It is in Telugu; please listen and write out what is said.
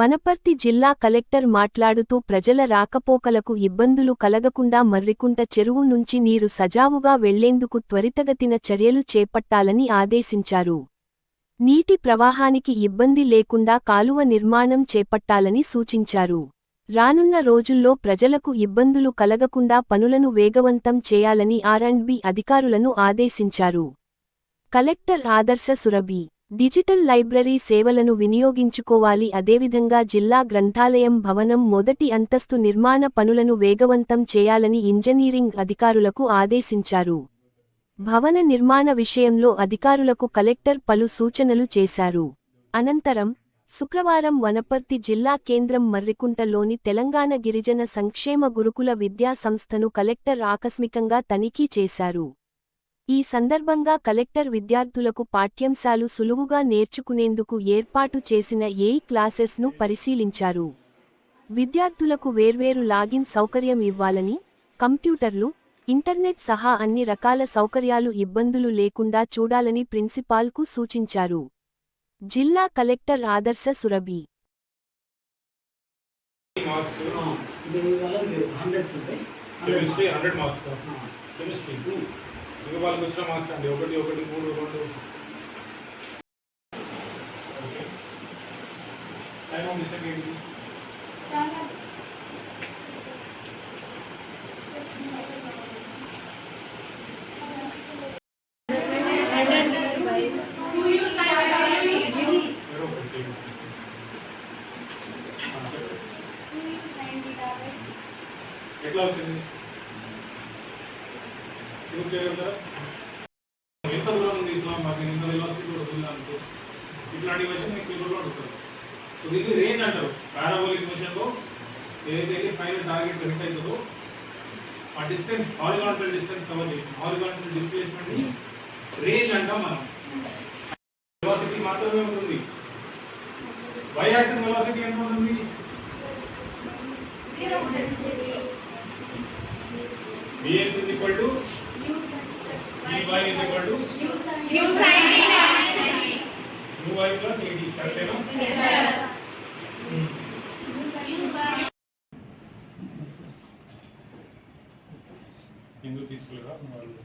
వనపర్తి జిల్లా కలెక్టర్ మాట్లాడుతూ ప్రజల రాకపోకలకు ఇబ్బందులు కలగకుండా మర్రికుంట చెరువు నుంచి నీరు సజావుగా వెళ్ళేందుకు త్వరితగతిన చర్యలు చేపట్టాలని ఆదేశించారు. నీటి ప్రవాహానికి ఇబ్బంది లేకుండా కాలువ నిర్మాణం చేపట్టాలని సూచించారు. రానున్న రోజుల్లో ప్రజలకు ఇబ్బందులు కలగకుండా పనులను వేగవంతం చేయాలని ఆర్అండ్బి అధికారులను ఆదేశించారు. కలెక్టర్ ఆదర్శ సురభి డిజిటల్ లైబ్రరీ సేవలను వినియోగించుకోవాలి. అదేవిధంగా జిల్లా గ్రంథాలయం భవనం మొదటి అంతస్తు నిర్మాణ పనులను వేగవంతం చేయాలని ఇంజనీరింగ్ అధికారులకు ఆదేశించారు. భవన నిర్మాణ విషయంలో అధికారులకు కలెక్టర్ పలు సూచనలు చేశారు. అనంతరం శుక్రవారం వనపర్తి జిల్లా కేంద్రం మర్రికుంటలోని తెలంగాణ గిరిజన సంక్షేమ గురుకుల విద్యా సంస్థను కలెక్టర్ ఆకస్మికంగా తనిఖీ చేశారు. ఈ సందర్భంగా కలెక్టర్ విద్యార్థులకు పాఠ్యాంశాలు సులువుగా నేర్చుకునేందుకు ఏర్పాటు చేసిన ఏఈ క్లాసెస్ను పరిశీలించారు. విద్యార్థులకు వేర్వేరు లాగిన్ సౌకర్యం ఇవ్వాలని కంప్యూటర్లు ఇంటర్నెట్ సహా అన్ని రకాల సౌకర్యాలు ఇబ్బందులు లేకుండా చూడాలని ప్రిన్సిపాల్కు సూచించారు. జిల్లా కలెక్టర్ ఆదర్శ సురభి. మార్క్స్. దీనివల్ల మీరు హండ్రెడ్స్ ఇక వాళ్ళకి వచ్చిన మార్క్స్ అండి ఒకటి ఒకటి మూడు రెండు. టైం ఉంది సెకండ్ ఎట్లా వచ్చింది? ప్రూవ్ చేయగలుగుతారా? ఎంత దూరం ఉంది ఇస్లాం మాకు ఇంత వెలాసిటీ కూడా ఉంది అనుకో ఇట్లాంటి క్వశ్చన్ మీకు పేపర్లో అడుగుతారు సో దీన్ని రేంజ్ అంటారు. పారాబోలిక్ మిషన్లో ఏదైతే ఫైనల్ టార్గెట్ కనెక్ట్ అవుతుందో ఆ డిస్టెన్స్ హారిజాంటల్ డిస్టెన్స్ కవర్ చేసి హారిజాంటల్ డిస్ప్లేస్మెంట్ని రేంజ్ అంటాం మనం. వెలాసిటీ మాత్రమే ఉంటుంది. వై యాక్సిస్ వెలాసిటీ ఎంత ఉంటుంది? Vx is equal to Vy is equal to Uy plus Ad. కరెక్టేనా ఎందుకు తీసుకోలేదా వాళ్ళు